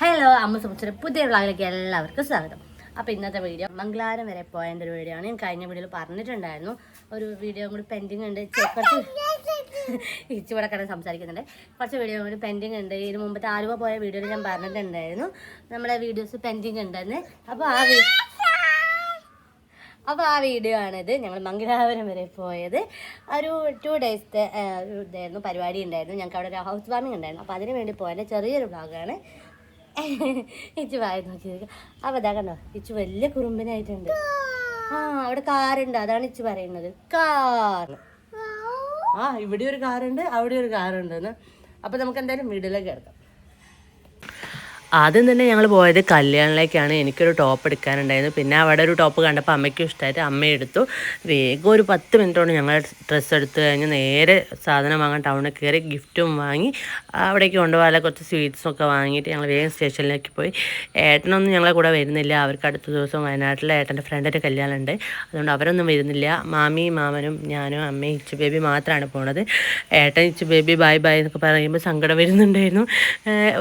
Hello അമ്മ സംബന്ധിച്ച പുതിയ വ്ളോഗിലേക്ക് എല്ലാവർക്കും സ്വാഗതം. അപ്പോൾ ഇന്നത്തെ വീഡിയോ മംഗളാരം വരെ പോയതിന്റെ ഒരു വീഡിയോ ആണ്. ഞാൻ കഴിഞ്ഞ വീഡിയോയിൽ പറഞ്ഞിട്ടുണ്ടായിരുന്നു. ഒരു വീഡിയോ കൂടി പെൻഡിങ് ഉണ്ട്. കുറച്ച് ഇച്ചിവിടെ കടന്ന് സംസാരിക്കുന്നുണ്ട്. കുറച്ച് വീഡിയോ കൂടി പെൻഡിങ് ഉണ്ട്. ഇതിന് മുമ്പത്തെ ആലുവ പോയ വീഡിയോയിൽ ഞാൻ പറഞ്ഞിട്ടുണ്ടായിരുന്നു. നമ്മുടെ വീഡിയോസ് പെൻഡിങ് ഉണ്ടെന്ന്. അപ്പോൾ ആ അപ്പോൾ ആ വീഡിയോ ആണിത്. ഞങ്ങൾ മംഗലാപുരം വരെ പോയത്. ഒരു ടു ഡേയ്സത്തെ ഇതായിരുന്നു പരിപാടി ഉണ്ടായിരുന്നു. ഞങ്ങൾക്ക് അവിടെ ഒരു ഹൗസ് വാമിംഗ് ഉണ്ടായിരുന്നു. അപ്പോൾ അതിന് വേണ്ടി പോയതിന്റെ ചെറിയൊരു ഭാഗമാണ് ഇച്ചു വായി നോക്കി അപ്പോൾ അതാ കണ്ടോ? ഇച്ചു വലിയ കുറുമ്പിനായിട്ടുണ്ട്. ആ അവിടെ കാറുണ്ട്. അതാണ് ഇച്ചു പറയുന്നത്. കാർ. ആ ഇവിടെ ഒരു കാറുണ്ട് അവിടെ ഒരു കാറുണ്ട് എന്ന് അപ്പോൾ നമുക്ക് എന്തായാലും വീട്ടിലേക്ക് കിടക്കാം. ആദ്യം തന്നെ ഞങ്ങൾ പോയത് കല്യാണിലേക്കാണ്. എനിക്കൊരു ടോപ്പ് എടുക്കാനുണ്ടായിരുന്നു. പിന്നെ അവിടെ ഒരു ടോപ്പ് കണ്ടപ്പോൾ അമ്മയ്ക്കും ഇഷ്ടമായിട്ട് അമ്മ എടുത്തു. വേഗം ഒരു പത്ത് മിനിറ്റോണ്ട് ഞങ്ങൾ ഡ്രസ്സ് എടുത്തു കഴിഞ്ഞ് നേരെ സാധനം വാങ്ങാൻ ടൗണിൽ കയറി ഗിഫ്റ്റും വാങ്ങി അവിടേക്ക് കൊണ്ടുപോകാൻ കുറച്ച് സ്വീറ്റ്സും ഒക്കെ വാങ്ങിയിട്ട് ഞങ്ങൾ വേഗം സ്റ്റേഷനിലേക്ക് പോയി. ഏട്ടനൊന്നും ഞങ്ങളെ കൂടെ വരുന്നില്ല. അവർക്ക് അടുത്ത ദിവസം വയനാട്ടിലെ ഏട്ടന്റെ ഫ്രണ്ടിന്റെ കല്യാണം ഉണ്ട് അതുകൊണ്ട് അവരൊന്നും വരുന്നില്ല. മാമി മാമനും ഞാനും അമ്മയും ഇച്ചു ബേബി മാത്രമാണ് പോണത്. ഏട്ടൻ ഇച്ചു ബേബി ബൈ ബൈ എന്നൊക്കെ പറയുമ്പോൾ സങ്കടം വരുന്നുണ്ടായിരുന്നു.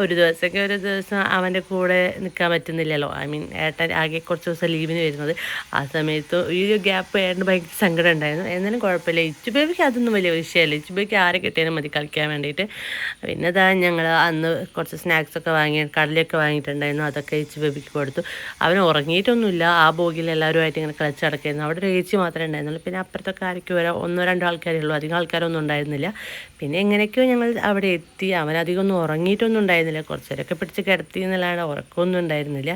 ഒരു ദിവസമൊക്കെ ഒരു ദിവസം അവന്റെ കൂടെ നിൽക്കാൻ പറ്റുന്നില്ലല്ലോ. ഐ മീൻ ഏട്ടൻ ആകെ കുറച്ച് ദിവസം ലീവിന് വരുന്നത്. ആ സമയത്ത് ഈ ഒരു ഗ്യാപ്പ് ഏട്ടന് ഭയങ്കര സങ്കടം ഉണ്ടായിരുന്നു. എന്നാലും കുഴപ്പമില്ല. ഇച്ചുബേബിക്ക് അതൊന്നും വലിയ വിഷയമല്ല. ഇച്ചുബേബിക്ക് ആരെ കിട്ടിയാലും മതി കളിക്കാൻ വേണ്ടിയിട്ട്. പിന്നെ ഇതാ ഞങ്ങൾ അന്ന് കുറച്ച് സ്നാക്സൊക്കെ വാങ്ങി കടലൊക്കെ വാങ്ങിയിട്ടുണ്ടായിരുന്നു. അതൊക്കെ ഇച്ചുബേബിക്ക് കൊടുത്തു. അവൻ ഉറങ്ങിയിട്ടൊന്നുമില്ല. ആ ബോഗിൽ എല്ലാവരുമായിട്ട് ഇങ്ങനെ കളിച്ച് നടക്കായിരുന്നു അവിടെ ഒരു ഏച്ചി മാത്രമേ ഉണ്ടായിരുന്നുള്ളൂ. പിന്നെ അപ്പുറത്തൊക്കെ ആർക്കും വരാം ഒന്നോ രണ്ടോ ആൾക്കാരേ ഉള്ളൂ. അധികം ആൾക്കാരൊന്നും ഉണ്ടായിരുന്നില്ല. പിന്നെ എങ്ങനെയൊക്കെയോ ഞങ്ങൾ അവിടെ എത്തി. അവൻ അധികം ഒന്നും ഉറങ്ങിയിട്ടൊന്നും ഉണ്ടായിരുന്നില്ല. കുറച്ചേരൊക്കെ പിടിച്ച് കിടത്തി എന്നല്ലാണ്ട് ഉറക്കമൊന്നും ഉണ്ടായിരുന്നില്ല.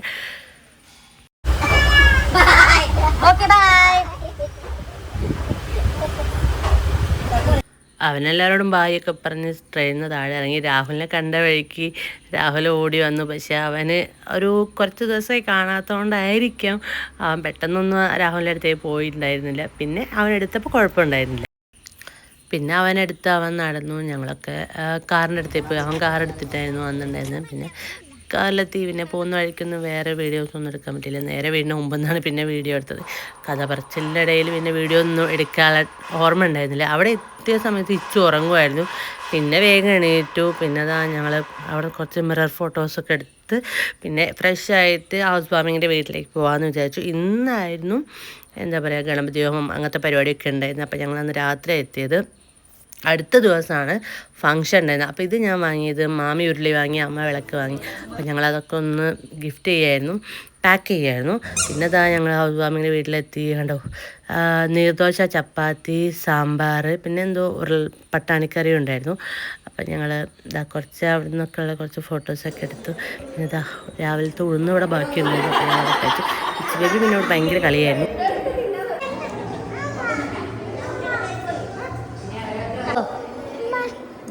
അവനെല്ലാവരോടും ബായൊക്കെ പറഞ്ഞ് ട്രെയിനിന് താഴെ ഇറങ്ങി രാഹുലിനെ കണ്ട വഴിക്ക് രാഹുൽ ഓടി വന്നു. പക്ഷെ അവന് ഒരു കുറച്ച് ദിവസമായി കാണാത്തതുകൊണ്ടായിരിക്കും അവൻ പെട്ടെന്നൊന്നും രാഹുലിന്റെ അടുത്തേക്ക് പോയിട്ടുണ്ടായിരുന്നില്ല. പിന്നെ അവനെടുത്തപ്പോൾ കുഴപ്പമുണ്ടായിരുന്നില്ല. പിന്നെ അവനെടുത്ത് അവൻ നടന്നു. ഞങ്ങളൊക്കെ കാറിന്റെ അടുത്തേക്ക് പോയി. അവൻ കാർ എടുത്തിട്ടായിരുന്നു വന്നിട്ടുണ്ടായിരുന്നത്. പിന്നെ കാറിലെത്തി പിന്നെ പോകുന്ന വഴിക്കൊന്നും വേറെ വീഡിയോസ് ഒന്നും എടുക്കാൻ പറ്റില്ല നേരെ വീടിന് മുമ്പെന്നാണ് പിന്നെ വീഡിയോ എടുത്തത്. കഥ പറച്ചിലിന്റെ ഇടയിൽ പിന്നെ വീഡിയോ ഒന്നും എടുക്കാൻ ഓർമ്മ ഉണ്ടായിരുന്നില്ല. അവിടെ എത്തിയ സമയത്ത് ഇച്ചു ഉറങ്ങുമായിരുന്നു. പിന്നെ വേഗം എണീറ്റു. പിന്നെ അതാ ഞങ്ങൾ അവിടെ കുറച്ച് മിറർ ഫോട്ടോസൊക്കെ എടുത്ത് പിന്നെ ഫ്രഷ് ആയിട്ട് ഹൗസ് വാമിങ്ങിന്റെ വീട്ടിലേക്ക് പോകാമെന്ന് വിചാരിച്ചു. ഇന്നായിരുന്നു എന്താ പറയുക ഗണപതി ഹോമം അങ്ങനത്തെ പരിപാടിയൊക്കെ ഉണ്ടായിരുന്നു അപ്പോൾ ഞങ്ങൾ അന്ന് രാത്രി എത്തിയത്. അടുത്ത ദിവസമാണ് ഫങ്ഷൻ ഉണ്ടായിരുന്നത്. അപ്പോൾ ഇത് ഞാൻ വാങ്ങിയത് മാമി ഉരുളി വാങ്ങി അമ്മ വിളക്ക് വാങ്ങി. അപ്പോൾ ഞങ്ങളതൊക്കെ ഒന്ന് ഗിഫ്റ്റ് ചെയ്യായിരുന്നു പാക്ക് ചെയ്യായിരുന്നു. പിന്നെ ഇതാ ഞങ്ങൾ ഹൗസ് വാമിങ്ങിന്റെ വീട്ടിലെത്തി കണ്ടോ? നീർദോശ ചപ്പാത്തി സാമ്പാർ പിന്നെ എന്തോ ഉരുൾ പട്ടാണിക്കറി ഉണ്ടായിരുന്നു. അപ്പം ഞങ്ങൾ ഇതാ കുറച്ച് അവിടെ നിന്നൊക്കെയുള്ള കുറച്ച് ഫോട്ടോസൊക്കെ എടുത്തു. പിന്നെ ഇതാ രാവിലത്തെ ഉഴുന്നിവിടെ ബാക്കിയുണ്ടായിരുന്നു. അപ്പോൾ ഉച്ചയ്ക്ക് പിന്നെ ഭയങ്കര കളിയായിരുന്നു.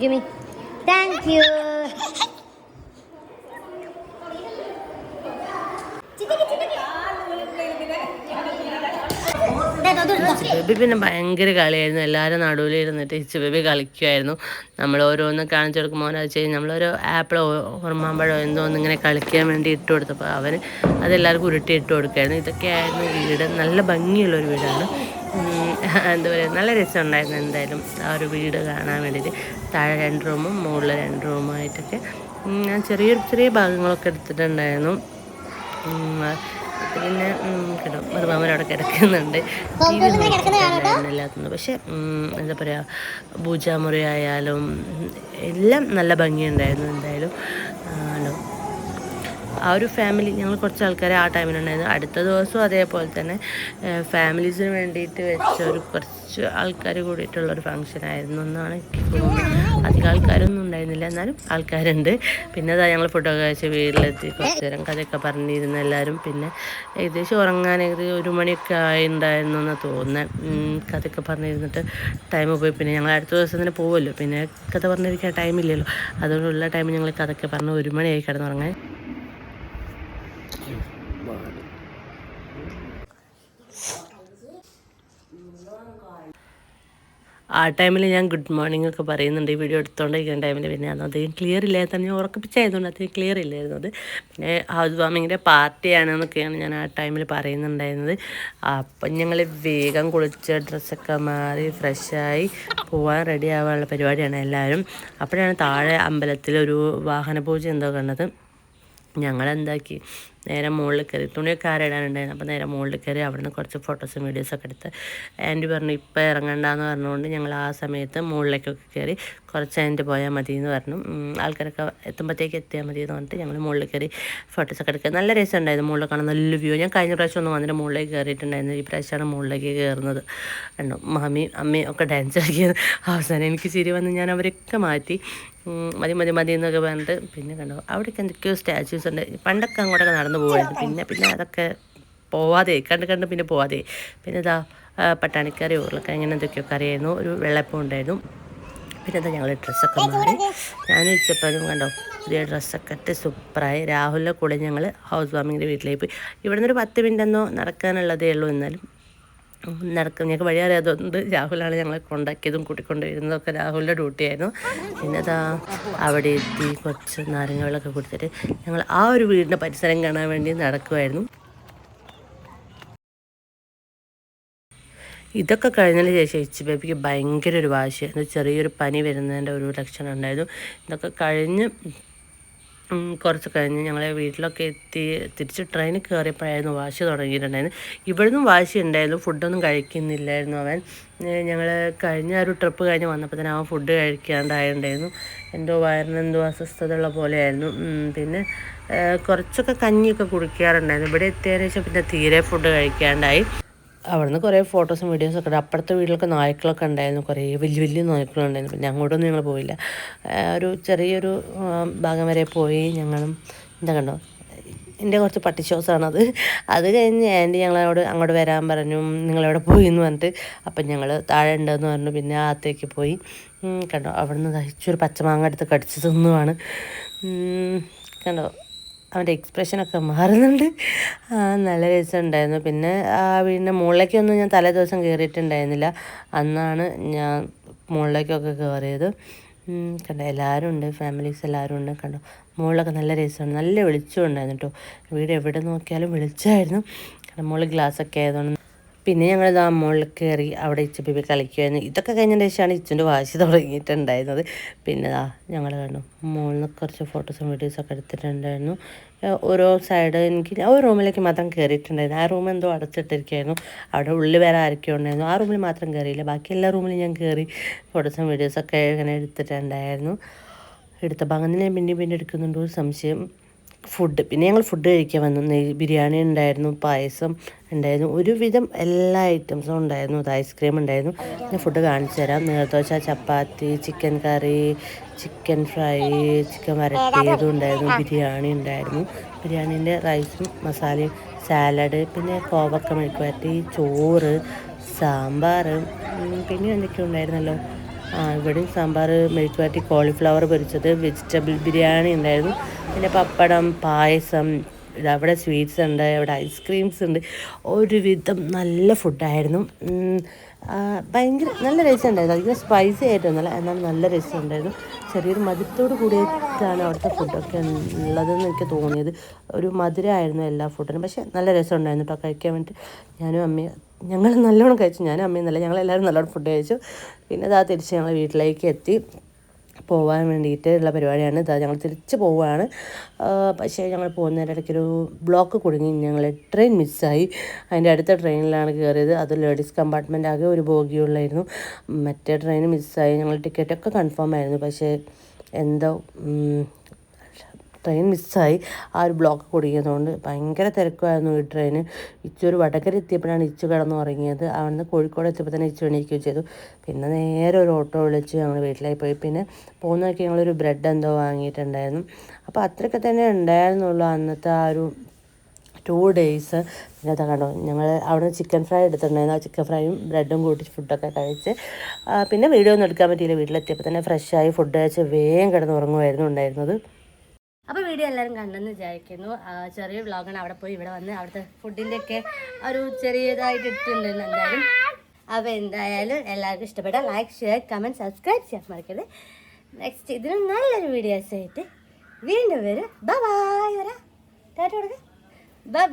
Give me. Thank you. Baby പിന്നെ ഭയങ്കര കളിയായിരുന്നു. എല്ലാവരും നടുവിൽ ഇരുന്നിട്ട് ഇച്ചു ബേബി കളിക്കുമായിരുന്നു നമ്മൾ ഓരോന്ന് കാണിച്ചു കൊടുക്കുമ്പോൾ അത് ചെയ്യും. നമ്മളൊരു ആപ്പിളോ ഓർമ്മമ്പഴോ എന്തോ ഒന്ന് ഇങ്ങനെ കളിക്കാൻ വേണ്ടി ഇട്ട് കൊടുത്തപ്പോൾ അവന് അതെല്ലാവർക്കും ഉരുട്ടി ഇട്ട് കൊടുക്കുമായിരുന്നു ഇതൊക്കെയായിരുന്നു വീട്. നല്ല ഭംഗിയുള്ളൊരു വീടാണ്. എന്താ പറയുക നല്ല രസമുണ്ടായിരുന്നു എന്തായാലും ആ ഒരു വീട് കാണാൻ വേണ്ടിയിട്ട്. താഴെ രണ്ട് റൂമും മുകളിൽ രണ്ട് റൂമായിട്ടൊക്കെ. ഞാൻ ചെറിയ ചെറിയ ഭാഗങ്ങളൊക്കെ എടുത്തിട്ടുണ്ടായിരുന്നു. പിന്നെ കിട്ടും അവിടെ കിടക്കുന്നുണ്ട്. എല്ലാത്തുണ്ട് പക്ഷേ എന്താ പറയുക പൂജാമുറി ആയാലും എല്ലാം നല്ല ഭംഗിയുണ്ടായിരുന്നു എന്തായാലും. ആ ഒരു ഫാമിലി ഞങ്ങൾ കുറച്ച് ആൾക്കാരെ ആ ടൈമിലുണ്ടായിരുന്നു അടുത്ത ദിവസവും അതേപോലെ തന്നെ ഫാമിലീസിന് വേണ്ടിയിട്ട് വെച്ച ഒരു കുറച്ച് ആൾക്കാർ കൂടിയിട്ടുള്ള ഒരു ഫംഗ്ഷൻ ആയിരുന്നു എന്നാണ് അധികം ആൾക്കാരൊന്നും ഉണ്ടായിരുന്നില്ല. എന്നാലും ആൾക്കാരുണ്ട്. പിന്നെ അതാ ഞങ്ങൾ ഫോട്ടോ കഴിച്ച് വീട്ടിലെത്തി. കുറച്ച് നേരം കഥയൊക്കെ പറഞ്ഞിരുന്നു എല്ലാവരും പിന്നെ ഏകദേശം ഉറങ്ങാൻ ഏകദേശം ഒരു മണിയൊക്കെ ആയിട്ടുണ്ടായിരുന്നു എന്ന് തോന്നുന്നത് കഥയൊക്കെ പറഞ്ഞിരുന്നിട്ട് ടൈം പോയി. പിന്നെ ഞങ്ങൾ അടുത്ത ദിവസം തന്നെ പോകുമല്ലോ പിന്നെ കഥ പറഞ്ഞിരിക്കാൻ ടൈമില്ലല്ലോ അതുകൊണ്ടുള്ള ടൈം ഞങ്ങൾ കഥയൊക്കെ പറഞ്ഞ് ഒരു മണിയായി കിടന്നുറങ്ങാൻ. ആ ടൈമിൽ ഞാൻ ഗുഡ് മോർണിംഗ് ഒക്കെ പറയുന്നുണ്ട്. ഈ വീഡിയോ എടുത്തുകൊണ്ടിരിക്കുന്ന ടൈമിൽ പിന്നെ അത് ക്ലിയർ ഇല്ലാത്ത ഞാൻ ഉറപ്പിച്ചായതുകൊണ്ട് അധികം ക്ലിയർ ഇല്ലായിരുന്നു അത്. പിന്നെ ഹൗസ് വാമിങ്ങിന്റെ പാർട്ടിയാണെന്നൊക്കെയാണ് ഞാൻ ആ ടൈമിൽ പറയുന്നുണ്ടായിരുന്നത്. അപ്പം ഞങ്ങൾ വേഗം കുളിച്ച് ഡ്രസ്സൊക്കെ മാറി ഫ്രഷായി പോകാൻ റെഡി ആവാനുള്ള പരിപാടിയാണ് എല്ലാവരും. അപ്പോഴാണ് താഴെ അമ്പലത്തിൽ ഒരു എന്തോ കണ്ടത്. ഞങ്ങളെന്താക്കി? നേരെ മുകളിൽ കയറി. തുണിയൊക്കെ ആരിടാനുണ്ടായിരുന്നു അപ്പോൾ നേരെ മുകളിൽ കയറി അവിടുന്ന് കുറച്ച് ഫോട്ടോസും വീഡിയോസൊക്കെ എടുത്ത് ആന്റി പറഞ്ഞു ഇപ്പോൾ ഇറങ്ങണ്ടെന്ന് പറഞ്ഞുകൊണ്ട് ഞങ്ങൾ ആ സമയത്ത് മുകളിലേക്കൊക്കെ കയറി കുറച്ച് കഴിഞ്ഞിട്ട് പോയാൽ മതി എന്ന് പറഞ്ഞു ആൾക്കാരൊക്കെ എത്തുമ്പോഴത്തേക്ക് എത്തിയാൽ മതി എന്ന് പറഞ്ഞിട്ട് ഞങ്ങൾ മുകളിൽ കയറി ഫോട്ടോസൊക്കെ എടുക്കുക. നല്ല രസം ഉണ്ടായിരുന്നു മുകളിൽ കാണാൻ. നല്ല വ്യൂ ഞാൻ കഴിഞ്ഞ പ്രാവശ്യം ഒന്നും വന്നിട്ട് മുകളിലേക്ക് കയറിയിട്ടുണ്ടായിരുന്നു. ഈ പ്രാവശ്യമാണ് മുകളിലേക്ക് കയറുന്നത്. കണ്ടു? മാമിയും അമ്മയും ഒക്കെ ഡാൻസ് കളിക്കുന്നത് അവസാനം എനിക്ക് ചിരി വന്ന് ഞാൻ അവരൊക്കെ മാറ്റി. മതി മതി മതി എന്നൊക്കെ പറഞ്ഞിട്ട് പിന്നെ കണ്ടു അവിടെയൊക്കെ എന്തൊക്കെയോ സ്റ്റാച്യൂസ് ഉണ്ട്. പണ്ടൊക്കെ അങ്ങോട്ടൊക്കെ നടന്നു പോകുമായിരുന്നു പിന്നെ പിന്നെ അതൊക്കെ പോവാതെ കണ്ട് കണ്ട് പിന്നെ പോവാതെ. പിന്നെ ഇതാ പട്ടാണിക്കറി പട്ടാണിക്കറി ഉരുളക്കിഴങ്ങനെ എന്തൊക്കെയോ കറിയായിരുന്നു. ഒരു വെള്ളപ്പം ഉണ്ടായിരുന്നു. പിന്നെ എന്താ ഞങ്ങൾ ഡ്രസ്സൊക്കെ മാറി. ഞാൻ ഇച്ചപ്പനും കണ്ടോ പുതിയ ഡ്രസ്സൊക്കെ ഇട്ട് സൂപ്പറായി. രാഹുലിന്റെ കൂടെ ഞങ്ങൾ ഹൗസ് വാമിങ്ങിന്റെ വീട്ടിലേക്ക് പോയി. ഇവിടുന്ന് ഒരു പത്ത് മിനിറ്റ് എന്നോ നടക്കാനുള്ളതേ ഉള്ളൂ എന്നാലും. നടക്കും. ഞങ്ങൾക്ക് വഴി അറിയാത്തതുകൊണ്ട് രാഹുലാണ് ഞങ്ങളെ കൊണ്ടാക്കിയതും കൂട്ടിക്കൊണ്ടുവരുന്നതൊക്കെ രാഹുലിന്റെ ഡ്യൂട്ടിയായിരുന്നു. പിന്നെതാ അവിടെ എത്തി കുറച്ച് നാരങ്ങ വെള്ളമൊക്കെ കൊടുത്തിട്ട് ഞങ്ങൾ ആ ഒരു വീടിന്റെ പരിസരം കാണാൻ വേണ്ടി നടക്കുമായിരുന്നു ഇതൊക്കെ കഴിഞ്ഞതിന് ശേഷം ഇച്ചി ബേബിക്ക് ഭയങ്കര ഒരു വാശിയായിരുന്നു. ചെറിയൊരു പനി വരുന്നതിന്റെ ഒരു ലക്ഷണം ഉണ്ടായിരുന്നു. ഇതൊക്കെ കഴിഞ്ഞ് കുറച്ച് കഴിഞ്ഞ് ഞങ്ങളെ വീട്ടിലൊക്കെ എത്തി തിരിച്ച് ട്രെയിനിൽ കയറിയപ്പോഴായിരുന്നു വാശി തുടങ്ങിയിട്ടുണ്ടായിരുന്നു ഇവിടുന്നും വാശി ഉണ്ടായിരുന്നു ഫുഡൊന്നും കഴിക്കുന്നില്ലായിരുന്നു അവൻ. ഞങ്ങൾ കഴിഞ്ഞ ഒരു ട്രിപ്പ് കഴിഞ്ഞ് വന്നപ്പോൾ തന്നെ അവൻ ഫുഡ് കഴിക്കാണ്ടായിട്ടുണ്ടായിരുന്നു എന്തോ വയറിന് എന്തോ അസ്വസ്ഥത ഉള്ള പോലെയായിരുന്നു പിന്നെ കുറച്ചൊക്കെ കഞ്ഞിയൊക്കെ കുടിക്കാറുണ്ടായിരുന്നു. ഇവിടെ എത്തിയതിനു ശേഷം പിന്നെ തീരെ ഫുഡ് കഴിക്കാണ്ടായി. അവിടുന്ന് കുറേ ഫോട്ടോസും വീഡിയോസും ഒക്കെ അപ്പുറത്തെ വീട്ടിലൊക്കെ നായ്ക്കളൊക്കെ ഉണ്ടായിരുന്നു. കുറേ വലിയ വലിയ നായ്ക്കളുണ്ടായിരുന്നു പിന്നെ അങ്ങോട്ടൊന്നും ഞങ്ങൾ പോയില്ല. ഒരു ചെറിയൊരു ഭാഗം വരെ പോയി ഞങ്ങളും എന്താ കണ്ടോ? എന്റെ കുറച്ച് പട്ടി ഷോസാണത് അത് കഴിഞ്ഞ് ആന്റി ഞങ്ങളോട് അങ്ങോട്ട് വരാൻ പറഞ്ഞു. നിങ്ങളെവിടെ പോയി എന്ന് പറഞ്ഞിട്ട്. അപ്പം ഞങ്ങൾ താഴെ ഉണ്ടെന്ന് പറഞ്ഞു. പിന്നെ അകത്തേക്ക് പോയി. കണ്ടോ? അവിടുന്ന് ദഹിച്ചൊരു പച്ചമാങ്ങ എടുത്ത് കടിച്ച് തിന്നുവാണ്. കണ്ടോ? അവന്റെ എക്സ്പ്രഷനൊക്കെ മാറുന്നുണ്ട്. നല്ല രസമുണ്ടായിരുന്നു. പിന്നെ ആ വീടിന്റെ മുകളിലേക്കൊന്നും ഞാൻ തലേ ദിവസം കയറിയിട്ടുണ്ടായിരുന്നില്ല അന്നാണ് ഞാൻ മുകളിലേക്കൊക്കെ കയറിയത് കണ്ടോ എല്ലാവരും ഉണ്ട് ഫാമിലീസ് എല്ലാവരും ഉണ്ട് കണ്ടോ. മുകളിലൊക്കെ നല്ല രസമാണ് നല്ല വെളിച്ചം ഉണ്ടായിരുന്നു കേട്ടോ. വീട് എവിടെ നോക്കിയാലും വെളിച്ചമായിരുന്നു. കാരണം മുകളിൽ ഗ്ലാസ്സൊക്കെ ആയതുകൊണ്ട് പിന്നെ ഞങ്ങൾ ഇതാ മുകളിൽ കയറി അവിടെ ഇച്ച ബിബി കളിക്കുമായിരുന്നു ഇതൊക്കെ കഴിഞ്ഞതിന് ശേഷമാണ് ഇച്ചിന്റെ വാശി തുടങ്ങിയിട്ടുണ്ടായിരുന്നത്. പിന്നെ ഇതാ ഞങ്ങൾ കണ്ടു. മുകളിൽ കുറച്ച് ഫോട്ടോസും വീഡിയോസൊക്കെ എടുത്തിട്ടുണ്ടായിരുന്നു. ഓരോ സൈഡ് എനിക്ക് ആ ഒരു റൂമിലേക്ക് മാത്രം കയറിയിട്ടുണ്ടായിരുന്നു. ആ റൂം എന്തോ അടച്ചിട്ടിരിക്കുകയായിരുന്നു. അവിടെ ഉള്ളിൽ വേറെ ആരൊക്കെ ഉണ്ടായിരുന്നു. ആ റൂമിൽ മാത്രം കയറിയില്ല. ബാക്കി എല്ലാ റൂമിലും ഞാൻ കയറി ഫോട്ടോസും വീഡിയോസൊക്കെ ഇങ്ങനെ എടുത്തിട്ടുണ്ടായിരുന്നു. എടുത്തപ്പോൾ അങ്ങനെ ഞാൻ പിന്നെ പിന്നെ എടുക്കുന്നുണ്ടോ. ഒരു സംശയം. ഫുഡ് പിന്നെ ഞങ്ങൾ ഫുഡ് കഴിക്കാൻ വന്നു. ബിരിയാണി ഉണ്ടായിരുന്നു പായസം ഉണ്ടായിരുന്നു ഒരുവിധം എല്ലാ ഐറ്റംസും ഉണ്ടായിരുന്നു. അത് ഐസ്ക്രീം ഉണ്ടായിരുന്നു. പിന്നെ ഫുഡ് കാണിച്ചു തരാം. Neer dosa chapati chicken curry chicken fry chicken വരട്ടിയതും ഉണ്ടായിരുന്നു. ബിരിയാണി ഉണ്ടായിരുന്നു. ബിരിയാണീന്റെ റൈസും മസാലയും സാലഡ് പിന്നെ കോവക്ക മെഴുക്ക് വരട്ടി ചോറ് സാമ്പാർ പിന്നെ എന്തൊക്കെയോ ഉണ്ടായിരുന്നല്ലോ. ഇവിടെയും സാമ്പാർ മെഴുക്ക് വരട്ടി കോളിഫ്ലവർ പൊരിച്ചത് വെജിറ്റബിൾ ബിരിയാണി ഉണ്ടായിരുന്നു. പിന്നെ പപ്പടം പായസം അവിടെ സ്വീറ്റ്സ് ഉണ്ട് അവിടെ ഐസ്ക്രീംസ് ഉണ്ട്. ഒരുവിധം നല്ല ഫുഡായിരുന്നു ഭയങ്കര നല്ല രസമുണ്ടായിരുന്നു അധികം സ്പൈസി ആയിട്ടൊന്നുമല്ല എന്നാൽ നല്ല രസമുണ്ടായിരുന്നു ചെറിയൊരു മധുരത്തോട് കൂടിയിട്ടാണ് അവിടുത്തെ ഫുഡൊക്കെ ഉള്ളതെന്ന് എനിക്ക് തോന്നിയത്. ഒരു മധുരമായിരുന്നു എല്ലാ ഫുഡിനും പക്ഷേ നല്ല രസമുണ്ടായിരുന്നു കേട്ടോ കഴിക്കാൻ വേണ്ടിയിട്ട് ഞാനും അമ്മയും ഞങ്ങൾ നല്ലോണം കഴിച്ചു. ഞാനും അമ്മയും നല്ല ഞങ്ങളെല്ലാവരും നല്ലോണം ഫുഡ് കഴിച്ചു. പിന്നെ ഇതാ തിരിച്ച് ഞങ്ങൾ വീട്ടിലേക്ക് എത്തി. പോകാൻ വേണ്ടിയിട്ട് ഉള്ള പരിപാടിയാണ്. ഇതാ ഞങ്ങൾ തിരിച്ച് പോവുകയാണ് പക്ഷേ ഞങ്ങൾ പോകുന്നതിന്റെ ഇടയ്ക്കൊരു ബ്ലോക്ക് കുടുങ്ങി. ഞങ്ങൾ ട്രെയിൻ മിസ്സായി അതിന്റെ അടുത്ത ട്രെയിനിലാണ് കയറിയത്. അത് ലേഡീസ് കമ്പാർട്ട്മെന്റ് ആകെ ഒരു ബോഗിയുള്ളായിരുന്നു. മറ്റേ ട്രെയിൻ മിസ്സായി ഞങ്ങൾ ടിക്കറ്റൊക്കെ കൺഫേം ആയിരുന്നു. പക്ഷേ എന്തോ ട്രെയിൻ മിസ്സായി. ആ ഒരു ബ്ലോക്ക് കുടുങ്ങിയതുകൊണ്ട് ഭയങ്കര തിരക്കുമായിരുന്നു ഈ ട്രെയിന് ഇച്ചു ഒരു വടകര എത്തിയപ്പോഴാണ് ഇച്ചു കിടന്ന് ഉറങ്ങിയത്. അവിടുന്ന് കോഴിക്കോട് എത്തിയപ്പോൾ തന്നെ ഇച്ചു എണീക്കുകയും ചെയ്തു. പിന്നെ നേരെ ഒരു ഓട്ടോ വിളിച്ച് ഞങ്ങൾ വീട്ടിലായി പോയി. പിന്നെ പോകുന്നതൊക്കെ ഞങ്ങളൊരു ബ്രെഡ് എന്തോ വാങ്ങിയിട്ടുണ്ടായിരുന്നു. അപ്പോൾ അത്രയൊക്കെ തന്നെ ഉണ്ടായിരുന്നുള്ളൂ അന്നത്തെ ആ ഒരു ടു ഡേയ്സ്. പിന്നെ അതൊക്കെ കണ്ടോ ഞങ്ങൾ അവിടെ ചിക്കൻ ഫ്രൈ എടുത്തിട്ടുണ്ടായിരുന്നു. ആ ചിക്കൻ ഫ്രൈയും ബ്രെഡും കൂട്ടി ഫുഡൊക്കെ കഴിച്ച് പിന്നെ വീഡിയോ ഒന്നും എടുക്കാൻ പറ്റിയില്ല. വീട്ടിലെത്തിയപ്പോൾ തന്നെ ഫ്രഷായി ഫുഡ് കഴിച്ച് വേഗം കിടന്ന് ഉറങ്ങുമായിരുന്നു ഉണ്ടായിരുന്നത്. അപ്പോൾ വീഡിയോ എല്ലാവരും കണ്ടെന്ന് വിചാരിക്കുന്നു. ചെറിയ വ്ളോഗാണ് അവിടെ പോയി ഇവിടെ വന്ന് അവിടുത്തെ ഫുഡിന്റെ ഒക്കെ ഒരു ചെറിയതായിട്ട് ഇട്ടിട്ടുണ്ട് എന്തായാലും. അപ്പോൾ എന്തായാലും എല്ലാവർക്കും ഇഷ്ടപ്പെട്ട ലൈക്ക് ഷെയർ കമന്റ് സബ്സ്ക്രൈബ് ചെയ്യാൻ മറക്കരുത്. നെക്സ്റ്റ് ഇതിനും നല്ലൊരു വീഡിയോസ് ആയിട്ട് വീണ്ടും വരും. ബൈ വരാം. ടാറ്റ കൊടുക്കാം ബൈ